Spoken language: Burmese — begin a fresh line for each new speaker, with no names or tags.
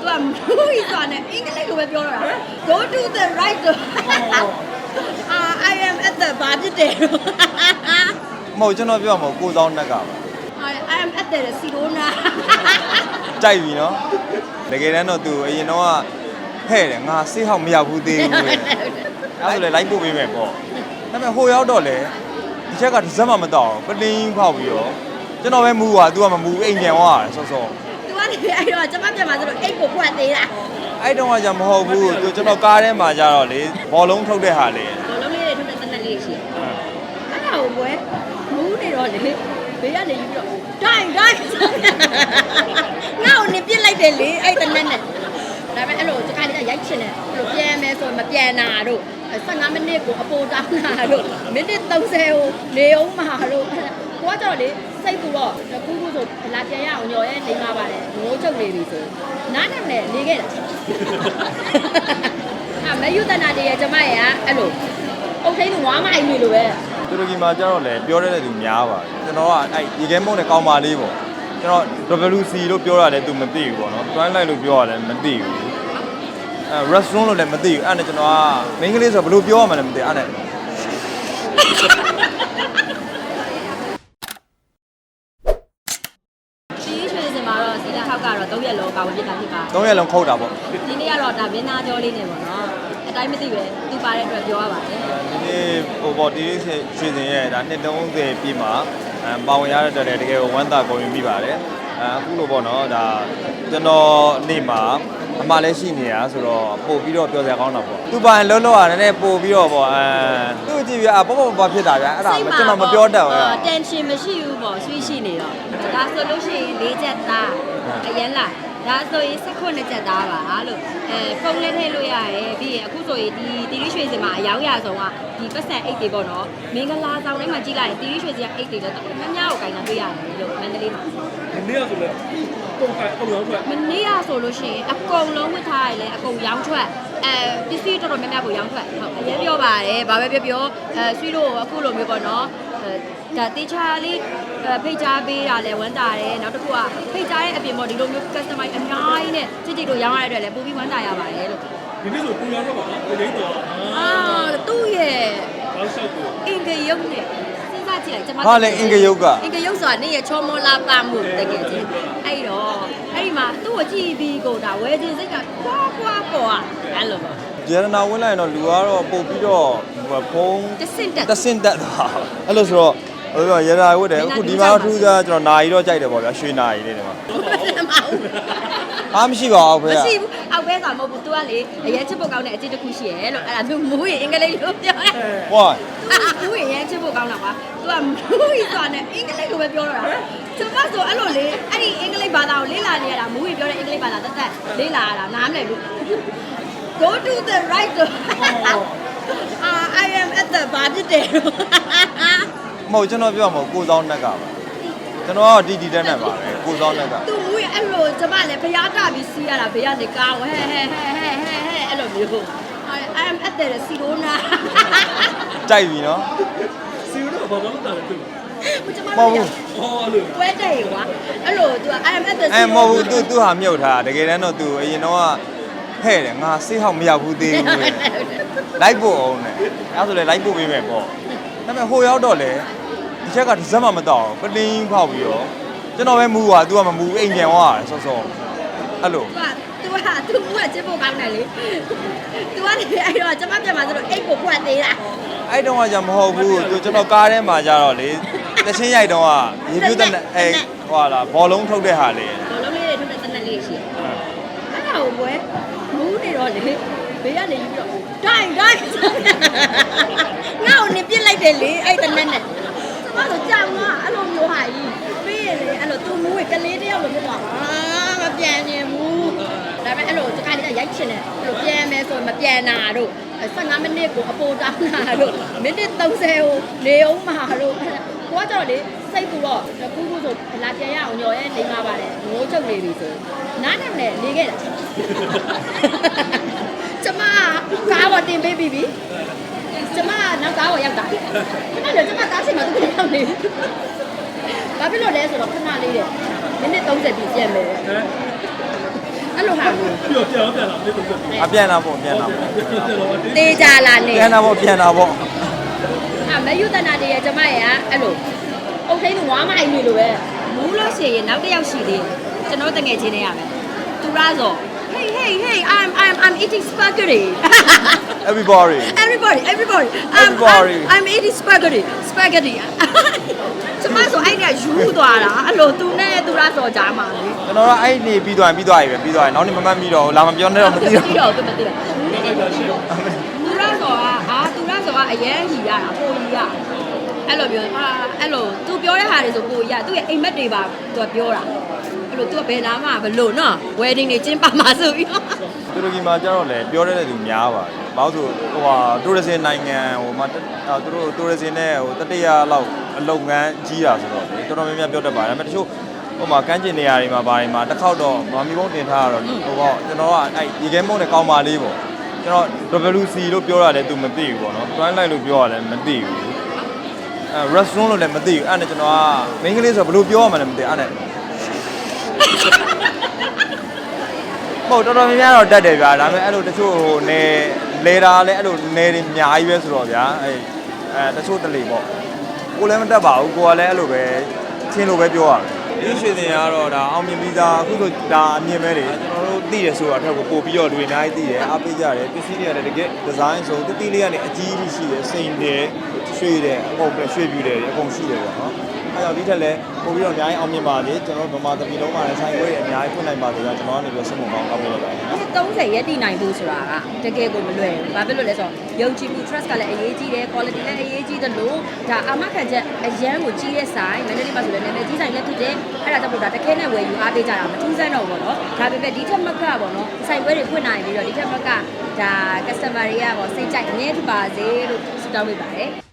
သူကမူကြီးဆိုတာနဲ့အင်္ဂလိပ်လိုပဲပြောတော့တာ go to the right ဆိုအာ I am at the ဘာဖြစ်တယ်
မဟုတ်ကျွန်တော်ပြောမှာကိုစောင်းနှက်ကပါ
I am at the စီရိုနာ
ကြိုက်ပြီနော်တကယ်တမ်းတော့သူအရင်တော့ကဟဲ့တယ်ငါစိတ်ဟောက်မရောက်ဘူးသေးဘူးလေအဲ့ဒါဆိုလေလိုက်ပို့ပေးမယ်ပေါ့ဒါပေမဲ့ဟိုရောက်တော့လေဒီချက်ကတစ်စက်မှမတော့ဘူးပလင်းဖောက်ပြီးတော့ကျွန်တော်ပဲမူပါ तू ကမမူအိမ်ပြန်သွားတယ်စောစော
သူကနေအဲ့တော့ကျမပြန်มาဆိုတော့အိတ်ကိုဖွက်သေးတာ
အဲ့တုန်းကじゃမဟုတ်ဘူးသူကျွန်တော်ကားထဲမှာကြတော့လေဘောလုံးထုတ်တဲ့ဟာလေ
ဘောလုံးလေးတွေထုတ်တဲ့တနက်လေးရှိတယ်အဲ့ဒါကိုပွဲမူးနေတော့လေဘေးကနေယူပြီးတော့ဒိုင်ဒိုင်ငါ့ကိုနေပြစ်လိုက်တယ်လေအဲ့တနက်နဲ့ဒါပေမဲ့အဲ့လိုတခါတည်းရိုက်ချင်တယ်အဲ့လိုပြန်မယ်ဆိုရင်မပြန်တာတို့15မိနစ်ကိုအပေါ်တောင်းတာတို့မိနစ်30ကိုနေအောင်မှာတို့ကိုကကြောက်လေ စိတ်ကူတော့ကူကူဆိုလာပြန်ရအောင်ညော်ရဲနေမှာပါတယ်ငိုးချုပ်နေပြီဆိုနားနဲ့နဲ့နေခဲ့တာအမယူတနာတည်းရဲ့ကျမရဲ့အဲ့လိုအုတ်ထိန်ကဝါမိုင်နေလို့ပဲ
တူရကီမှာကျတော့လေပြောတဲ့တဲ့သူများပါတယ်ကျွန်တော်ကအဲ့ဒီကဲမုန်းတဲ့ကောင်းပါလေးပေါ့ကျွန်တော် WC လို့ပြောရတယ်သူမသိဘူးပေါ့နော် Twilight လို့ပြောရတယ်မသိဘူးအဲ restaurant လို့လည်းမသိဘူးအဲ့ဒါနဲ့ကျွန်တော်ကမင်းကလေးဆိုဘယ်လိုပြောရမှလည်းမသိအဲ့ဒါနဲ့
ဒီရွှေစင်မှာတော့စီလာထော က်ကတော့၃ရက်လောပါဝင်ပြတာဖြစ်ပါ
၃ရက်လုံးခုတ်တာပေါ့
ဒီနေ့ကတော့ဒါမင်းသားကြောလေးနေပေါ့နော်အတိုင်းမသိပဲသူပါတဲ့အတွက်ပြောရပါတယ်
ဒီနေ့ဟိုပေါ့ဒီနေ့ရွှေစင်ရဲ့ဒါနှစ်30ပြည့်မှာအဲပါဝင်ရတဲ့အတွက်လည်းတကယ်ကိုဝမ်းသာကုန်ယူမိပါတယ်အဲအခုလိုပေါ့နော်ဒါကျွန်တော်နေ့မှာအမှားလည်းရှိနေရဆိုတော့ပို့ပြီးတော့ပြောစရာကောင်းတာပေါ့သူပိုင်လုံးလုံးရတယ်နည်းပို့ပြီးတော့ပေါ့အဲသူ့ကြည့်ပြအပေါ့ပေါ့ပေါ့ဖြစ်တာဗျအဲ့ဒါကျွန်တော်မပြောတတ်ဘူး
တန်ရှင်မရှိဘူးပေါ့ဆွေးရှိနေတော့ဒါဆိုလို့ရှိရင်၄ချက်သား အရင်လားဒါဆိုရင်16ချက်သားပါလို့အဲဖုန်းလေးထည့်လို့ရတယ်ပြီးရင်အခုဆိုရင်ဒီတီရီရွှေစင်မှာအယောင်ရဆုံးကဒီပတ်စံအိတ်တွေပေါ့နော်မင်္ဂလာဆောင်ထဲမှာကြည့်လိုက်ရင်တီရီရွှေစင်ကအိတ်တွေလည်းတော်တော်များများကိုကင်တာတွေ့ရတယ်လို့မန္တလေးမှာ
ဒီနေ့ကဆိုလဲပုံခိုင်ပုံရောထွက်
မနေ့ကဆိုလို့ရှိရင်အကုန်လုံးဝတ်ထားရလဲအကုန်ရောင်းထွက်အဲပစ္စည်းတော်တော်များများကိုရောင်းထွက်ဟုတ်အရင်ပြောပါတယ်ဘာပဲပြောပြောအဲဆွေးလို့အခုလိုမျိုးပေါ့နော်အဲ ဒါတေချာလေးအဲဖိတ်ကြားပေးတာလဲဝမ်းသာတယ်နောက်တစ်ခုကဖိတ်ကြားတဲ့အပြင်ပေါ့ဒီလိုမျိုး customer အများကြီးနဲ့ကြည့်ကြည့်လို့ရောင်းရတဲ့အတွက်လဲပိုပြီးဝမ်းသာရပါတယ်လို့
ဒီနေ့ဆိုပုံရောထွက်ပါနော်ကိုရင်းတော်
အာသူ့ရဲ့
အောက်ဆောက်ကို
အင်္ဂယုတ်နဲ့စဉ်းစားကြည့်လိုက်ကျွန်မ
ဟာလေအင်္ဂယုတ်က
အင်္ဂယုတ်ဆိုတာနေ့ရချောမောလာပါမှုတကယ်ချင်းအဲ့တော့အဲ့ဒီမှာသူ့ကိုကြည့်ပြီးကိုဒါဝဲခြင်းစိတ်ကကွာကွာပေါ်อ่ะအဲ့လိုပေါ့
ဂျယ်နာဝင်လိုက်ရင်တော့လူကတော့ပို့ပြီးတော့ ဖုံး
တဆင့်တက်
တဆင့်တက်သွားအဲ့လိုဆိုတော့ဟိုပြောရတာဝတ်တယ်အခုဒီမှာတော့ထူးခြားကျွန်တော်နာရီတော့ကြိုက်တယ်ပေါ့ဗျာရွှေနာရီလေးတွေမှာ
မဟုတ်
အားမရှိပါဘူးဖေ
မရှိဘူးအောက်ဘဲဆိုတာမဟုတ်ဘူး तू ကလေအရင်ချစ်ဖို့ကောင်းတဲ့အကျင့်တစ်ခုရှိရဲလို့အဲ့ဒါ तू မူးရင်အင်္ဂလိပ်လိုပြောတယ်
ဟော
သူမူးရင်ချစ်ဖို့ကောင်းတာကွာ तू ကမူးရင်ဆိုတာနဲ့အင်္ဂလိပ်လိုပဲပြောတော့တာကျွန်မဆိုအဲ့လိုလေအဲ့ဒီအင်္ဂလိပ်ဘာသာကိုလေ့လာနေရတာမူးရင်ပြောတဲ့အင်္ဂလိပ်ဘာသာတက်တက်လေ့လာရတာနားမလည်ဘူး go to the right ဆိုအာ I am at the ာ ဘာဖြစ်တယ်
မဟုတ်ကျွန်တော်ပြောမှာကိုစောင်းနှက်ကပါကျွန်တော်ကဒီဒီတက်နဲ့ပါပဲကိုစောင်းနှက်က
သူမူးရင်အဲ့လိုကျွန်မလည်းဖျားတပြီးစီးရတာဘေးကနေကားဝဲဟဲဟဲဟဲဟဲဟဲဟဲအဲ့လိုမျိုး I am at the စီရိုနာ
ကြိုက်ပြီနော်
စီရိုတော့ဘာမှမတားဘူး
ကျွန်မ
မဟုတ်ဘူး
အော်လို့
ပွဲတဲ့ကွာအဲ့လို तू I am at the
အဲမဟုတ်ဘူးသူသူဟာမြုပ်ထားတကယ်တမ်းတော့သူအရင်တော့ကဟဲ့တယ်ငါစိတ်ဟောက်မရောက်ဘူးသေးဘူးလေ လိုက်ပို့အောင်နဲ့အဲဆိုလေလိုက်ပို့ပေးမယ်ပေါ့ဒါပေမဲ့ဟိုရောက်တော့လေဒီချက်ကတစ်စက်မှမတော့ပလင်းဖောက်ပြီးတော့ကျွန်တော်ပဲမူပါ तू ကမမူအိမ်ပြန်သွားတယ်စောစောအဲ့လို
तू က तू က तू မူးကချစ်ဖို့ကောင်းတယ်လေ तू ကနေအဲ့တော့ကျွန်မပြန်มาဆိုတော့အိတ်ကိုဖွက်သေးတာ
အဲ့တုန်းကじゃမဟုတ်ဘူးသူကျွန်တော်ကားထဲမှာကြတော့လေတချင်းရိုက်တုန်းကရေပြူးတဲ့အဲဟွာလာဘောလုံးထုတ်တဲ့ဟာလေ
ဘောလုံးလေးတွေထုတ်တဲ့တနက်လေးရှိတယ်အဲ့ဒါကိုပွဲမူးနေတော့လေ ဘေးကနေယူပြီးတော့ဒိုင်ဒိုင်ငါ့ကိုနေပြစ်လိုက်တယ်လေအဲ့တနက်နဲ့ကျွန်မဆိုကြောင်တော့အဲ့လိုမျိုးဟာကြီးပြီးရင်လေအဲ့လို तू မူးကလေးတယောက်လိုဖြစ်သွားအာမပြန်ရင်ဘူးဒါပေမဲ့အဲ့လိုတခါတည်းရိုက်ချင်တယ်အဲ့လိုပြန်မယ်ဆိုရင်မပြန်တာတို့15မိနစ်ကိုအပေါ်တောင်းတာတို့မိနစ်30ကိုနေအောင်မှာတို့ကိုကကြောက်လေစိတ်ကူတော့ကူကူဆိုလာပြန်ရအောင်ညော်ရဲနေမှာပါတယ်ငိုးချုပ်နေပြီဆိုနားနဲ့နဲ့နေခဲ့တာ ကျမကားပေါ်တင်ပေးပြီးပြီကျမနောက်ကားပေါ်ရောက်တာခဏလေကျမကားရှိမှသူရောက်နေဘာဖြစ်လို့လဲဆိုတော့ခဏလေးတဲ့မိနစ်30ပြည့်ပြန်မယ်
ဟမ်
အအဲ့လိုဟာမျိုး
ပြီးတော့ပြန်တော့ပြန်လာတယ်တုံးတယ်
အပြန်လာပေါ့ပြန်လာပေါ့
ပြန်တော့
တေးကြလာနေ
ပြန်လာပေါ့ပြန်လာပေါ့
အမယုတနာတည်းရဲ့ကျမရဲ့အဲ့လိုအုတ်ထိန်ဝါမိုင်းနေလိုပဲမူးလို့ရှိရင်နောက်တစ်ယောက်ရှိသေးတယ်ကျွန်တော်တငယ်ချင်းနေရမယ်သူရဆို Hey hey hey I'm I'm I'm eating spaghetti
everybody
everybody everybody I'm
Everybody.
I'm, I'm eating spaghetti spaghetti ကျမဆိုအဲ့ဒါယူသွားတာအဲ့လိုသူနဲ့သူရဆိုကြားမှာလေ
ကျွန်တော်ကအဲ့နေပြီးသွားရင်ပြီးသွားပြီပဲပြီးသွားရင်နောက်နေ့မမှတ်မိတော့ဘူးလာမပြောနဲ့တော့မသိတော့
မသိတော့ဘူးမသိတော့
ဘယ်လိုက်တာရှိတော့
သူရဆိုကအာသူရဆိုကအရင်ဟီရတာပိုလီရအဲ့လိုပြောအာအဲ့လိုသူပြောတဲ့ဟာတွေဆိုကိုရသူ့ရဲ့အိမ်မက်တွေပါသူပြောတာအဲ့ လိုသူကဘယ်နာမှဘလို့နော် wedding တွေကျင်းပမှာဆိုပြီးတော့
တူရကီမှာကျတော့လေပြောတဲ့သူများပါတယ်။ဘာလို့ဆိုဟိုဟာတူရစင်နိုင်ငံဟိုမှာတက်အာသူတို့တူရစင်နဲ့ဟိုတတိယလောက်အလုပ်ငန်းကြီးတာဆိုတော့လေတော်တော်များများပြောတတ်ပါတယ်။ဒါပေမဲ့တချို့ဟိုမှာကမ်းခြေနေရာတွေမှာဘာတွေမှာတစ်ခေါက်တော့မမီဘုံတင်ထားရတော့ဟိုပေါ့ကျွန်တော်ကအဲ့ဒီကဲမုံနဲ့ကောင်းပါလေးပေါ့။ကျွန်တော် WC လို့ပြောတာလည်းသူမသိဘူးပေါ့နော်။ Twilight လို့ပြောတာလည်းမသိဘူး။အဲ restaurant လို့လည်းမသိဘူးအဲ့ဒါနဲ့ကျွန်တော်ကမင်းကလေးဆိုဘယ်လိုပြောရမှလည်းမသိအဲ့ဒါနဲ့ မဟုတ်တော်တော်များများတော့တတ်တယ်ဗျာဒါပေမဲ့အဲ့လိုတချို့ဟိုနေလေတာလည်းအဲ့လိုနေတွေအများကြီးပဲဆိုတော့ဗျာအဲ့အဲတချို့တလေပေါ့ကိုလည်းမတတ်ပါဘူးကိုကလည်းအဲ့လိုပဲချင်းလိုပဲပြောရတယ်ဒီရွှေစင်ကတော့ဒါအောင်မြင်ပြီးသားအခုဆိုဒါအမြင်ပဲလေကျွန်တော်တို့သိတယ်ဆိုတာအထက်ကိုပို့ပြီးတော့လူတွေအများကြီးသိတယ်အားပေးကြတယ်ပစ္စည်းတွေကလည်းတကယ်ဒီဇိုင်းဆိုတတိလေးကနေအကြီးကြီးရှိတယ်စိန်တယ်ရွှေတယ်အကုန်ပဲရွှေပြူတယ်အကုန်ရှိတယ်ပေါ့နော် အဲ့တော့ဒီထက်လည်းပို့ပြီးတော့အများကြီးအောင်မြင်ပါလေကျွန်တော်တို့ဗမာသမီးလုံးမှာလည်းဆိုင်ခွဲတွေအများကြီးဖွင့်နိုင်ပါသေးတယ်ကျွန်တော်ကနေပြီးတော့စမုံကောင်းကောင်းပေးလိုက်ပါတယ်နော်
30ရက်တည်နိုင်ဖို့ဆိုတာကတကယ်ကိုမလွယ်ဘူး။ဘာဖြစ်လို့လဲဆိုတော့ယုံကြည်မှု trust ကလည်းအရေးကြီးတယ် quality လည်းအရေးကြီးတယ်လို့ဒါအာမခံချက်အရန်ကိုကြီးတဲ့ဆိုင်မန္တလေးမှာဆိုလည်းနာမည်ကြီးဆိုင်လည်းဖြစ်တယ်။အဲ့ဒါကြောင့်မို့ဒါတခဲနဲ့ဝယ်ယူအားပေးကြတာမထူးဆန်းတော့ဘူးပေါ့နော်။ဒါပေမဲ့ဒီထက်မကပေါ့နော်ဆိုင်ပွဲတွေဖွင့်နိုင်ပြီးတော့ဒီထက်မကဒါ customer တွေကပေါ့စိတ်ကြိုက်အမြဲတပါစေလို့ဆုတောင်းပေးပါတယ်။